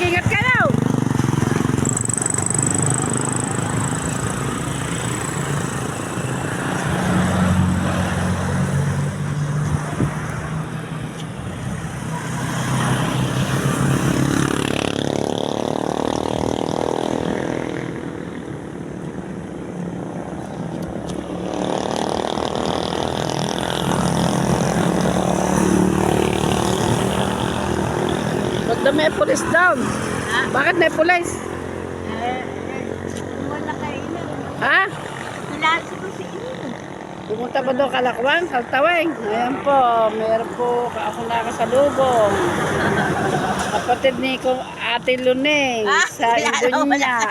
Ingat ka na! Police down. Ha? Bakit may police? Eh, wala kayo na. Ha? Siguro sa inyo. Pumunta pa doon Kalakwang, Kaltaweng. Ayan po, meron po ka- ako nakasalubong. Kapatid ni ko, Ate Luneng, Ah, sa ibon niya.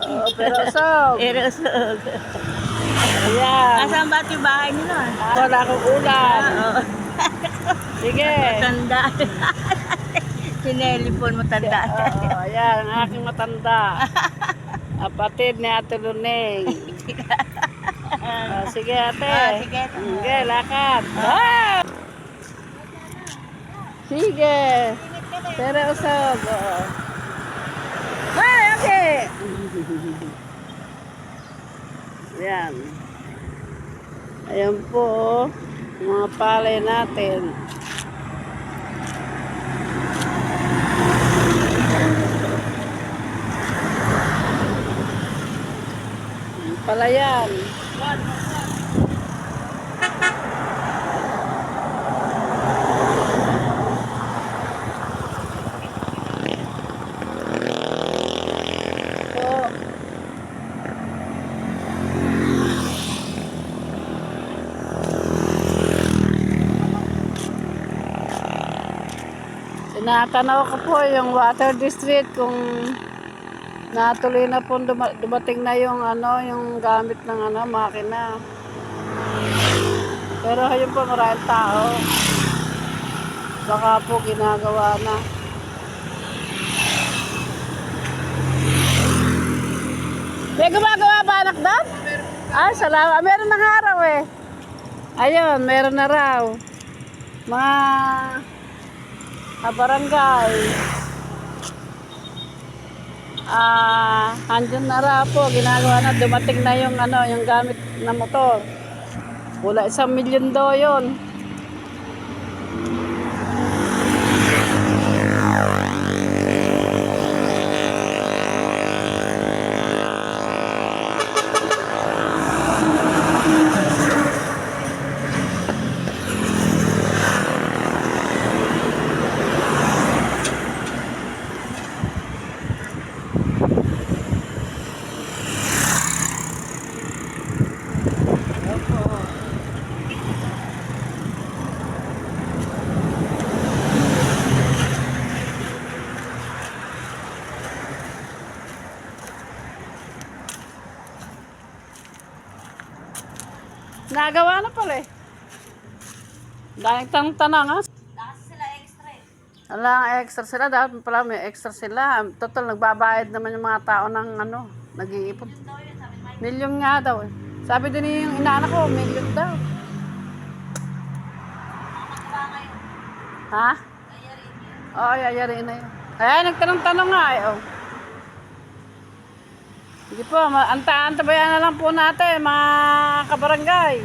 Oo, pero so, Pero so, ayan. asan ba ito yung bahay niyo nun? Wala akong ulam. Oo. Sige. Tanda. Sinelipon mo tanda. Oo, ayan, ang aking matanda. Kapatid ni Ate Luneng. Ah, sige ate. Ah, sige. Sige, lakad. Ah! Sige. Pero usog. Oo. Ay, okay. Ayan. Ayan po, oh, mga palay natin. Palayan. Po. Tinatanaw ko po yung water district kung natuloy na po duma- dumating na yung ano yung gamit ng ano makina. Pero ayun po maraming tao. Baka po ginagawa na. May gumagawa ba anak doon? Ay, salamat. Meron na nga raw eh. Ayun, meron na raw. Mga kabarangay. Ah, andyan na raw po. Ginagawa na. Dumating na yung ano, yung gamit na motor. Wala isang milyon daw yun. Nagawa na pala eh. Dahil tang tanang ha. Sila extra eh. Wala extra sila. Dapat pala may extra sila. Total, nagbabayad naman yung mga tao ng ano, nag-iipon. Milyon nga daw eh. Sabi din yung inaanak ko, milyon daw. Ha? Oo, oh, yayarin na yun. Kaya nagtanong-tanong nga eh. Oh. Sige po, anta-antabayan na lang po natin, mga kabarangay.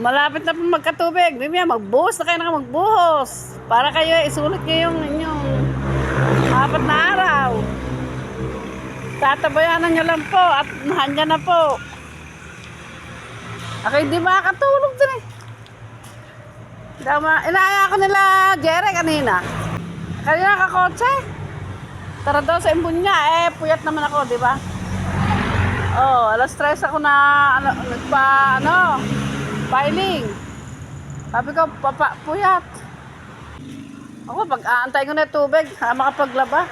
Malapit na po magkatubig. Bimya, magbuhos na kayo na magbuhos. Para kayo isulit niyo yung inyong apat na araw. Tatabayanan nyo lang po at nandyan na po. Ako hindi makakatulog din eh. Dama, inaaya ko nila Jerry kanina. Kanina kakotse. Tara daw sa imbun niya, eh, puyat naman ako, di ba? Oh, alas tres ako na, ano, nagpa, ano, filing. Sabi ko, papa, puyat. Ako, pag aantay ko na tubig, ha, makapaglaba.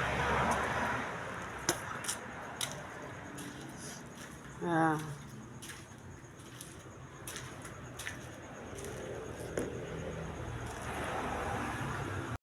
Ah.